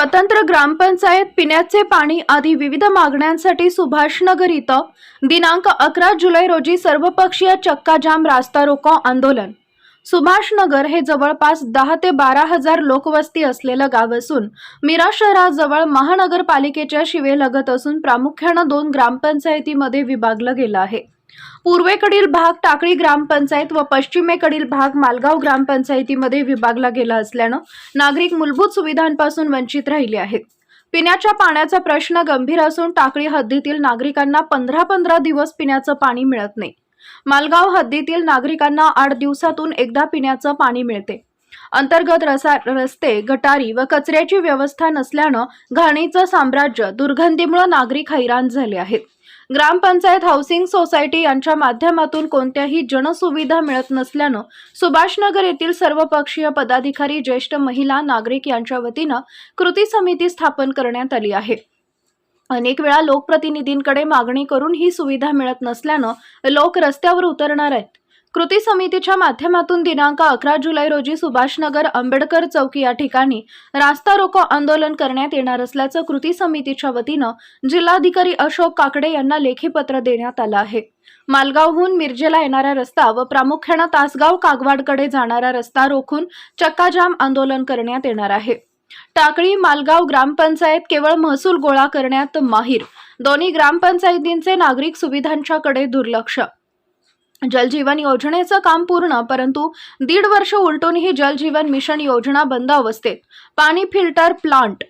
स्वतंत्र ग्रामपंचायत पिण्याचे पाणी आदी विविध मागण्यांसाठी सुभाषनगर इथं दिनांक अकरा जुलै रोजी सर्वपक्षीय चक्काजाम रास्ता रोको आंदोलन. सुभाषनगर हे जवळपास दहा ते बारा हजार लोकवस्ती असलेलं गाव असून मिरा शहराजवळ महानगरपालिकेच्या शिवेलगत असून प्रामुख्यानं दोन ग्रामपंचायतीमध्ये विभागलं गेलं आहे. पूर्वेकडील भाग टाकळी ग्रामपंचायत व पश्चिमेकडील भाग मालगाव ग्रामपंचायतीमध्ये विभागला गेला असल्यानं नागरिक मूलभूत सुविधांपासून वंचित राहिले आहेत. पिण्याच्या पाण्याचा प्रश्न गंभीर असून टाकळी हद्दीतील नागरिकांना पंधरा पंधरा दिवस पिण्याचं पाणी मिळत नाही. मालगाव हद्दीतील नागरिकांना आठ दिवसातून एकदा पिण्याचं पाणी मिळते. अंतर्गत रसा रस्ते गटारी व कचऱ्याची व्यवस्था नसल्यानं घाणीचं साम्राज्य दुर्गंधीमुळे नागरिक हैराण झाले आहेत. ग्रामपंचायत हाऊसिंग सोसायटी यांच्या माध्यमातून कोणत्याही जनसुविधा मिळत नसल्यानं सुभाषनगर येथील सर्वपक्षीय पदाधिकारी ज्येष्ठ महिला नागरिक यांच्या वतीनं कृती समिती स्थापन करण्यात आली आहे. अनेक वेळा लोकप्रतिनिधींकडे मागणी करून ही सुविधा मिळत नसल्यानं लोक रस्त्यावर उतरणार आहेत. कृती समितीच्या माध्यमातून दिनांक अकरा जुलै रोजी सुभाषनगर आंबेडकर चौक या ठिकाणी रास्ता रोको आंदोलन करण्यात येणार असल्याचं कृती समितीच्या वतीनं जिल्हाधिकारी अशोक काकडे यांना लेखी पत्र देण्यात आलं आहे. मालगावहून मिरजेला येणारा रस्ता व प्रामुख्यानं तासगाव कागवाडकडे जाणारा रस्ता रोखून चक्काजाम आंदोलन करण्यात येणार आहे. टाकळी मालगाव ग्रामपंचायत केवळ महसूल गोळा करण्यात माहीर. दोन्ही ग्रामपंचायतींचे नागरिक सुविधांच्याकडे दुर्लक्ष. जलजीवन योजनेचं काम पूर्ण परंतु दीड वर्ष उलटूनही जलजीवन मिशन योजना बंद अवस्थेत. पाणी फिल्टर प्लांट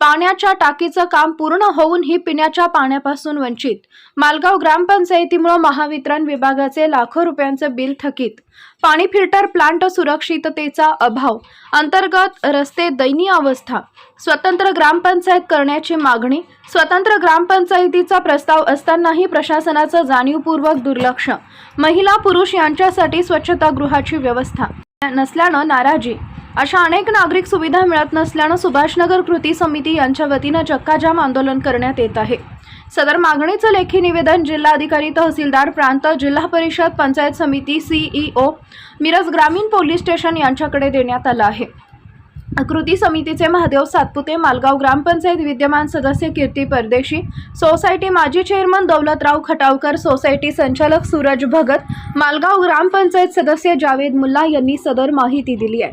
पाण्याच्या टाकीचं काम पूर्ण होऊनही पिण्याच्या पाण्यापासून वंचित. मालगाव ग्रामपंचायतीमुळे महावितरण विभागाचे लाखो रुपयांचं बिल थकीत. पाणी फिल्टर प्लांट सुरक्षिततेचा अभाव. अंतर्गत रस्ते दयनीय अवस्था. स्वतंत्र ग्रामपंचायत करण्याची मागणी. स्वतंत्र ग्रामपंचायतीचा प्रस्ताव असतानाही प्रशासनाचं जाणीवपूर्वक दुर्लक्ष. महिला पुरुष यांच्यासाठी स्वच्छतागृहाची व्यवस्था. नसल्यानं नाराजी. अशा अनेक नागरिक सुविधा मिळत नसल्यानं सुभाषनगर कृती समिती यांच्या वतीनं चक्काजाम आंदोलन करण्यात येत आहे. सदर मागणीचं लेखी निवेदन जिल्हाधिकारी तहसीलदार प्रांत जिल्हा परिषद पंचायत समिती सीईओ मिरज ग्रामीण पोलीस स्टेशन यांच्याकडे देण्यात आलं आहे. कृती समितीचे महादेव सातपुते मालगाव ग्रामपंचायत विद्यमान सदस्य कीर्ती परदेशी सोसायटी माजी चेअरमन दौलतराव खटावकर सोसायटी संचालक सूरज भगत मालगाव ग्रामपंचायत सदस्य जावेद मुल्ला यांनी सदर माहिती दिली आहे.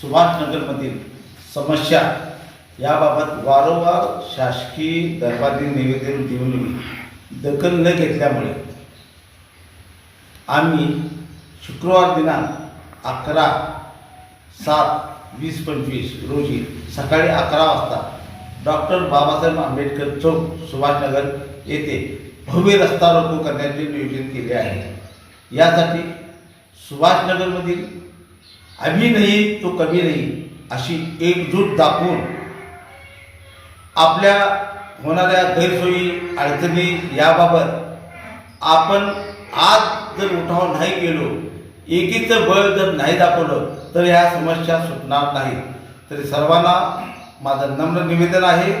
सुभाषनगरमधील समस्या याबाबत वारंवार शासकीय दरबारी निवेदन देऊनही दखल न घेतल्यामुळे आम्ही शुक्रवार दिनांक अकरा सात वीस पंचवीस रोजी सकाळी अकरा वाजता डॉक्टर बाबासाहेब आंबेडकर चौक सुभाषनगर येथे भव्य रस्ता रोको करण्याचे नियोजन केले आहे. यासाठी सुभाषनगरमधील आम्ही नाही तो कमी नाही अशी एकजूट दाखवून आपल्या होणाऱ्या गैरसोयी अडचणी याबाबत आपण आज जर उठाव नाही केलो एकीचं बळ जर नाही दाखवलं तर ह्या समस्या सुटणार नाहीत तरी सर्वांना माझं नम्र निवेदन आहे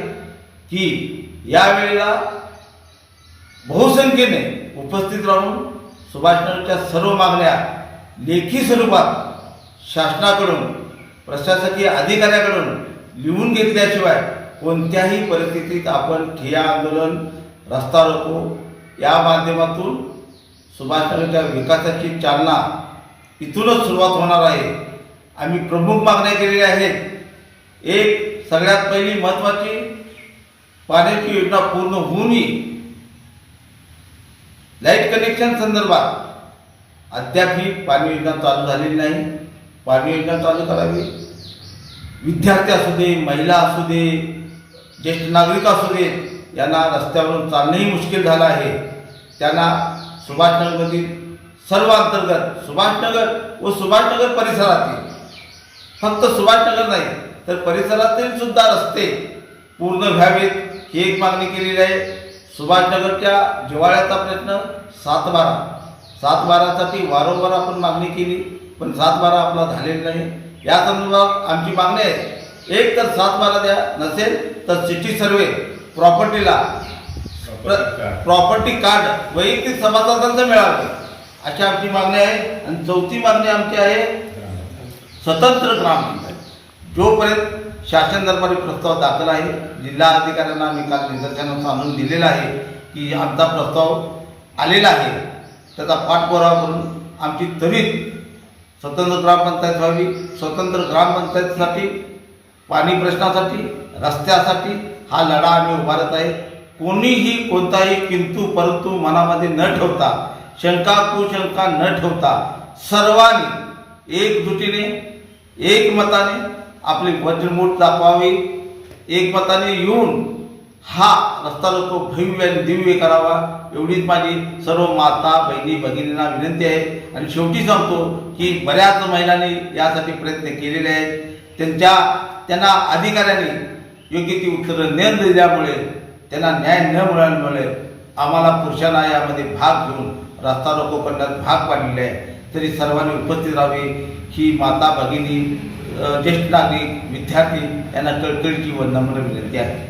की यावेळेला बहुसंख्येने उपस्थित राहून सुभाषनगरच्या सर्व मागण्या लेखी स्वरूपात शासनाकडून प्रशासकीय अधिकाऱ्याकडून लिहून घेतल्याशिवाय कोणत्याही परिस्थितीत आपण ठिया आंदोलन रस्ता रोको या माध्यमातून सुभाषनगरच्या विकासाची चालना इथूनच सुरुवात होणार आहे. आम्ही प्रमुख मागण्या केलेल्या आहेत. एक सगळ्यात पहिली महत्त्वाची पाण्याची योजना पूर्ण होऊनही लाइट कनेक्शन संदर्भात अद्याप ही पाणी योजना चालू झालेली नाही. पाणी योजना चालू करावी. विद्यार्थी असू दे महिला असू दे ज्येष्ठ नागरिक असू दे यांना रस्त्यावरून चालणंही मुश्किल झालं आहे. त्यांना सुभाषनगरमधील सर्व अंतर्गत सुभाषनगर व सुभाषनगर परिसरातील फक्त सुभाषनगर नाही तर परिसरातील सुद्धा रस्ते पूर्ण व्हावेत ही एक मागणी केलेली आहे. सुभाषनगरच्या जिवाळ्याचा प्रश्न सातबारा. सातबारासाठी वारंवार आपण मागणी केली. पण सात बारा आपला झालेला नाही. या संदर्भात आमची मागणी आहे. एक तर सात बारा द्या नसेल तर सिटी सर्वे प्रॉपर्टीला प्रॉपर्टी कार्ड वैयक्तिक सभासदांचं मिळावं अशी आमची मागणी आहे. आणि चौथी मागणी आमची आहे स्वतंत्र ग्रामपंचायत जोपर्यंत शासन दरबारी प्रस्ताव दाखल आहे जिल्हा अधिकाऱ्यांना मी काल निदर्शनास आणून दिलेला आहे की आमचा प्रस्ताव आलेला आहे. त्याचा पाठपुरावा करून आमची त्वरित स्वतंत्र ग्रामपंचायत व्हावी स्वतंत्र ग्रामपंचायतीसाठी पाणी प्रश्नासाठी रस्त्यासाठी हा लढा आम्ही उभारत आहे. कोणीही कोणताही किंतू परंतु मनामध्ये न ठेवता शंका कुशंका न ठेवता सर्वांनी एकजुटीने एकमताने आपली वज्रमूठ दाखवावी. एकमताने येऊन हा रस्ता रोको भव्य आणि दिव्य करावा एवढीच माझी सर्व माता बहिणी भगिनींना विनंती आहे. आणि शेवटी सांगतो की बऱ्याच महिलांनी यासाठी प्रयत्न केलेले आहेत. त्यांच्या त्यांना अधिकाऱ्यांनी योग्य ती उत्तरं न दिल्यामुळे त्यांना न्याय न मिळाल्यामुळे आम्हाला पुरुषांना यामध्ये भाग घेऊन रस्ता रोको करण्यात भाग पाडलेले आहे. तरी सर्वांनी उपस्थित राहावे. ही माता भगिनी ज्येष्ठ नागरिक विद्यार्थी यांना कळकळीची व नम्र विनंती आहे.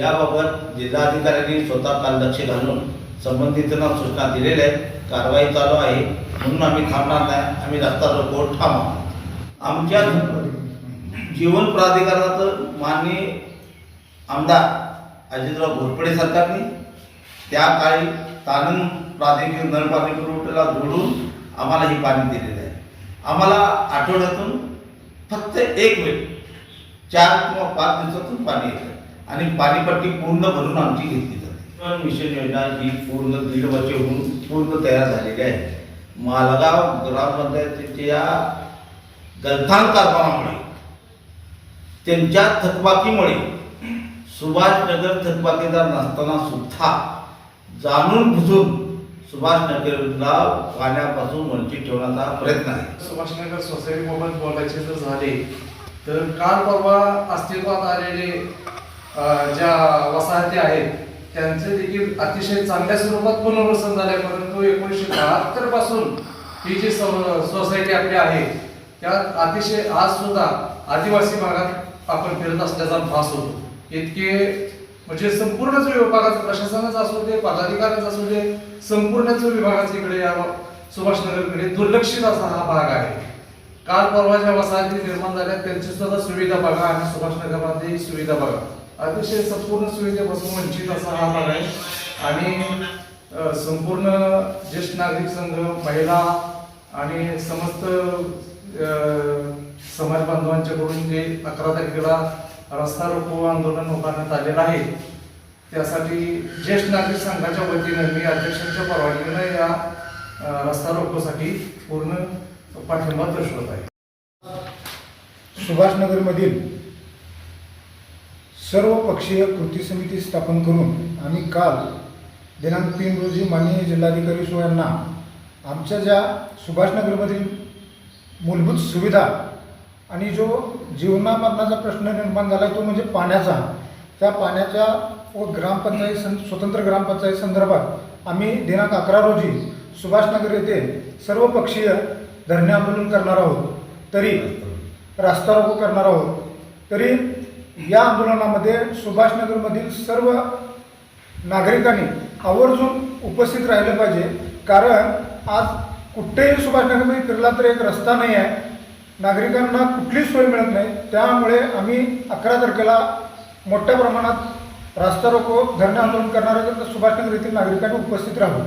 याबाबत जिल्हाधिकाऱ्यांनी स्वतः काल लक्ष घालून संबंधितांना सूचना दिलेल्या आहेत. कारवाई चालू आहे. म्हणून आम्ही थांबणार नाही. आम्ही रस्ता रोको थांबा आमच्या जीवन प्राधिकरणाचं माननीय आमदार अजितराव घोरपडे सरकारने त्या काळी तानंद प्राधिकरण नळ पाणी पुरवठ्याला जोडून आम्हाला ही पाणी दिलेलं आहे. आम्हाला आठवड्यातून फक्त एक वेळ चार किंवा पाच दिवसातून पाणी येतं. आणि पाणीपट्टी पूर्ण भरून आमची घेतली जाते. मिशन योजना ही पूर्ण दीड वर्ष होऊन पूर्ण तयार झालेली आहे. मालगाव ग्रामपंचायतीच्या गलथान कारभारामुळे त्यांच्या थकबाकीमुळे सुभाषनगर थकबाकीदार नसताना सुद्धा जाणून बुजून सुभाषनगरला पाण्यापासून वंचित ठेवण्याचा प्रयत्न आहे. सुभाषनगर सोसायटीबाबत बोलायचे जर झाले तर काल परवा अस्तित्वात आलेले ज्या वसाहती आहेत त्यांचे देखील अतिशय चांगल्या स्वरूपात पुनर्वसन झाले परंतु एकोणीसशे बहात्तरपासून ही जी सोसायटी आपली आहे त्यात अतिशय आज सुद्धा आदिवासी भागात आपण फिरत असल्याचा भास होतो. इतके म्हणजे संपूर्णच विभागाचं प्रशासनाचं असू दे पदाधिकाऱ्यांचं असू दे संपूर्णच जो इकडे या सुभाषनगरकडे दुर्लक्षित असा हा भाग आहे. काल परवा ज्या वसाहती निर्माण झाल्या त्यांची सुद्धा सुविधा बघा आणि सुभाषनगरमध्ये सुविधा बघा. अतिशय संपूर्ण सुविधेपासून वंचित असा हा भाग आहे. आणि संपूर्ण ज्येष्ठ नागरिक संघ महिला आणि समस्त समाज बांधवांच्याकडून जे अकरा तारखेला रस्ता रोको आंदोलन उभारण्यात आलेलं आहे त्यासाठी ज्येष्ठ नागरिक संघाच्या वतीनं मी अध्यक्षांच्या परवानगीनं या रस्ता रोकोसाठी पूर्ण पाठिंबा दर्शवत आहे. सुभाषनगरमधील सर्व पक्षीय कृती समिती स्थापन करून आम्ही काल दिनांक तीन रोजी माननीय जिल्हाधिकारी सो. यांना आमच्या ज्या सुभाषनगरमधील मूलभूत सुविधा आणि जो जीवनामरणाचा प्रश्न निर्माण झाला तो म्हणजे पाण्याचा त्या पाण्याच्या व ग्रामपंचायत सं स्वतंत्र ग्रामपंचायत संदर्भात आम्ही दिनांक अकरा रोजी सुभाषनगर येथे सर्व पक्षीय धरणे आंदोलन करणार आहोत तरी रास्ता रोको करणार आहोत तरी या आंदोलनामध्ये सुभाषनगरमधील सर्व नागरिकांनी आवर्जून उपस्थित राहिलं पाहिजे. कारण आज कुठेही सुभाषनगरमध्ये फिरला तर एक रस्ता नाही आहे. नागरिकांना कुठलीच सोय मिळत नाही. त्यामुळे आम्ही अकरा तारखेला मोठ्या प्रमाणात रास्ता रोको धरणे आंदोलन करणाऱ्या सुभाषनगर येथील नागरिकांनी उपस्थित राहू